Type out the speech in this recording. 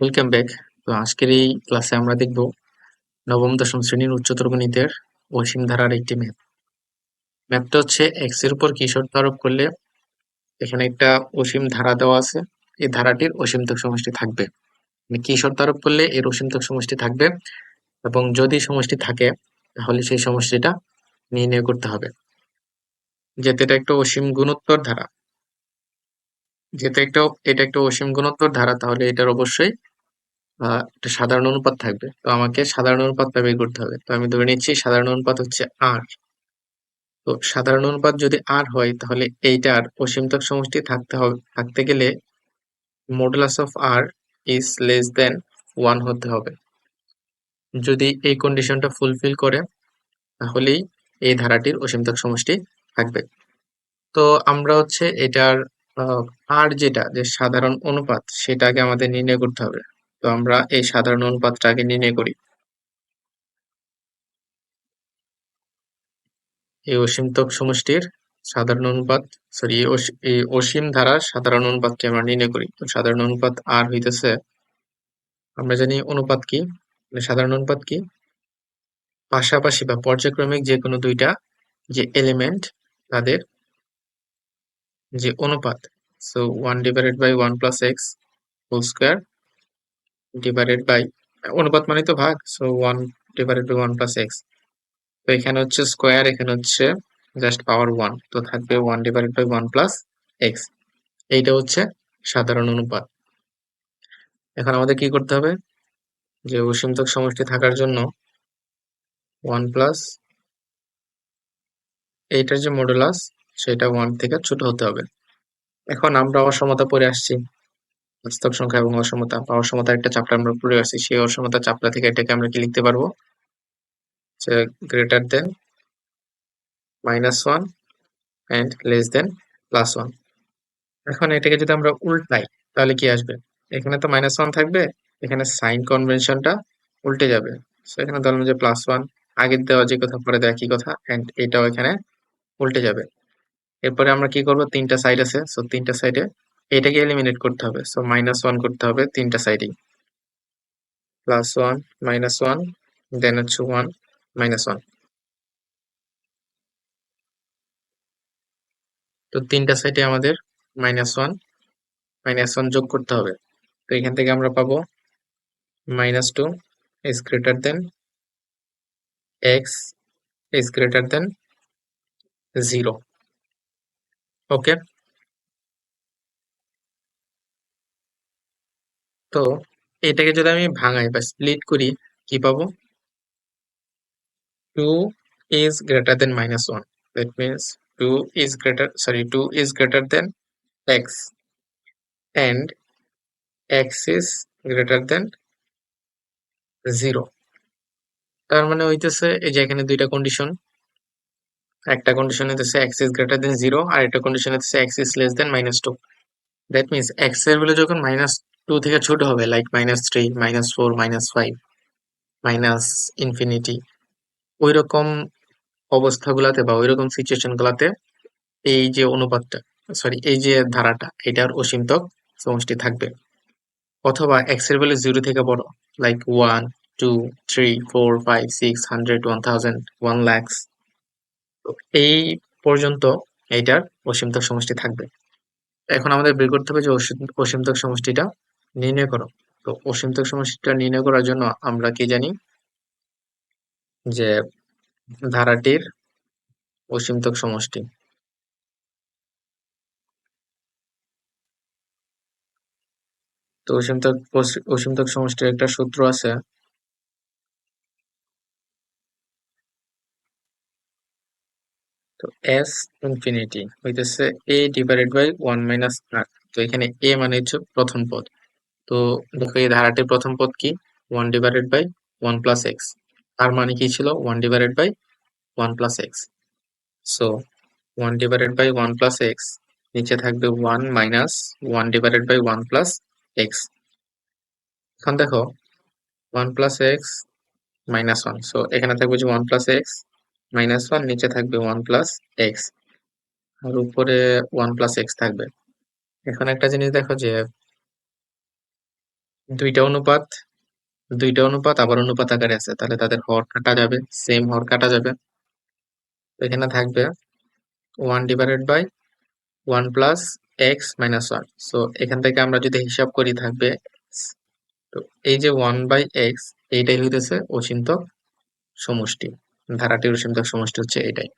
Welcome back তো আজকের এই ক্লাসে আমরা দেখব নবম, দশম শ্রেণির উচ্চতর গণিতের অসীম ধারার একটি ম্যাপ ম্যাপটা হচ্ছে এক্সের উপর কি শর্ত আরোপ করলে এখানে একটা অসীম ধারা দেওয়া আছে। এই ধারাটির অসীমতক সমষ্টি থাকবে। কি শর্ত আরোপ করলে এর অসীমতক সমষ্টি থাকবে এবং যদি সমষ্টি থাকে, তাহলে সেই সমষ্টিটা নির্ণয় করতে হবে। যেহেতু এটা একটা অসীম গুণোত্তর ধারা যেহেতু একটা, এটা একটা অসীম গুণোত্তর ধারা, তাহলে এটার অবশ্যই একটা সাধারণ অনুপাত থাকবে। তো আমাকে সাধারণ অনুপাতটা বের করতে হবে। তো আমি ধরে নিচ্ছি সাধারণ অনুপাত হচ্ছে আর তো সাধারণ অনুপাত যদি আর হয়, তাহলে এইটার অসীমতক সমষ্টি থাকতে হবে, থাকতে গেলে modulus of r is less than one হতে হবে। যদি এই কন্ডিশনটা ফুলফিল করে, তাহলেই এই ধারাটির অসীমতক সমষ্টি থাকবে। তো আমরা হচ্ছে এটার আর যেটা, যে সাধারণ অনুপাত, সেটাকে আমাদের নির্ণয় করতে হবে। তো আমরা এই সাধারণ অনুপাতটা আগে নির্ণয় করি। এই অসীমতক সমষ্টির সাধারণ অনুপাত সরি এই অসীম ধারার সাধারণ অনুপাতটি আমরা নির্ণয় করি। তো সাধারণ অনুপাত আর হইতেছে, আমরা জানি অনুপাত কি? মানে সাধারণ অনুপাত কি? পাশাপাশি বা পর্যায়ক্রমিক যে কোনো দুইটা যে এলিমেন্ট তাদের যে অনুপাত। So one divided by one plus x whole square divided by অনুপাত মানে তো ভাগ। So one divided by one plus x তো এখানে হচ্ছে স্কোয়ার এখানে হচ্ছে জাস্ট পাওয়ার ওয়ান তো থাকবে one divided by one plus x এইটা হচ্ছে সাধারণ অনুপাত। এখন আমাদের কি করতে হবে? যে অসীমতক সমষ্টি থাকার জন্য ওয়ান প্লাস এইটার যে মডুলাস সেটা ওয়ান থেকে ছোট হতে হবে। এখন আমরা অসমতা পড়ে আসছি। বাস্তব সংখ্যা এবং অসমতা। বা অসমতা একটা চাপটা আমরা পড়ে আসছি। সেই অসমতা চাপটা থেকে এটাকে আমরা কি লিখতে পারব? Greater than minus one and less than plus one এখন এটাকে যদি আমরা উল্টাই তাহলে কি আসবে? এখানে তো মাইনাস ওয়ান থাকবে। এখানে সাইন কনভেনশনটা উল্টে যাবে। সো এখানে ধরলাম যে প্লাস ওয়ান আগের দেওয়া যে কথা, পরে দেওয়া কি কথা। অ্যান্ড এটাও এখানে উল্টে যাবে। এরপরে আমরা কি করব? তিনটা সাইড আছে। সো তিনটা সাইডে এটাকে এলিমিনেট করতে হবে। সো মাইনাস ওয়ান করতে হবে তিনটা সাইডেই plus one minus one then হচ্ছে ওয়ান মাইনাস ওয়ান তো তিনটা সাইডে আমাদের মাইনাস ওয়ান মাইনাস ওয়ান যোগ করতে হবে। তো এখান থেকে আমরা পাবো minus two is greater than x is greater than zero okay. তো এটাকে যদি আমি ভাঙাই বা স্প্লিট করি, কি পাবো? Two is greater than minus one that means two is greater sorry two is greater than x and x is greater than zero তার মানে হইতেছে এই যে এখানে দুইটা কন্ডিশন একটা কন্ডিশন হইতেছে x is greater than zero আর একটা কন্ডিশন হইতেছে x is less than minus two that means এক্সের ভ্যালু যখন মাইনাস টু থেকে ছোট হবে like minus three minus four minus five minus infinity ওই রকম অবস্থাগুলাতে বা ওই রকম সিচুয়েশন গুলাতে এই যে অনুপাতটা সরি এই যে ধারাটা এটার অসীমতক সমষ্টি থাকবে। অথবা এক্সের ভ্যালু জিরো থেকে বড় like one two three four five six hundred one thousand one lakhs এই পর্যন্ত এইটার অসীমতক সমষ্টি থাকবে। এখন আমাদের বের করতে হবে যে অসীমতক সমষ্টিটা নির্ণয় করো। তো অসীমতক সমষ্টিটা নির্ণয় করার জন্য আমরা কি জানি? যে ধারাটির অসীমতক সমষ্টি। তো অসীমতক অসীমতক সমষ্টির একটা সূত্র আছে। তো এস ইনফিনিটি হইতেছে a divided by one minus r তো এখানে এ মানে হচ্ছে প্রথম পদ। তো দেখো এই ধারাটির প্রথম পদ কি? One divided by one plus x r মানে কি ছিল? One divided by one plus x so one divided by one plus x নিচে থাকবে one minus one divided by one plus x এখন দেখো one plus x minus one so এখানে থাকবে যে one plus x minus one নিচে থাকবে one plus x আর উপরে ওয়ান প্লাস এক্স থাকবে। এখন একটা জিনিস দেখো যে, দুইটা অনুপাত দুইটা অনুপাত আবার অনুপাত আকারে আছে, তাহলে তাদের হর কাটা যাবে সেম হর কাটা যাবে। এখানে থাকবে one divided by one plus x minus one so এখান থেকে আমরা যদি হিসাব করি থাকবে। তো এই যে ওয়ান বাই এক্স এইটাই হইতেছে অসীমতক সমষ্টি। ধারাটির অসীমতক সমষ্টি হচ্ছে এটাই।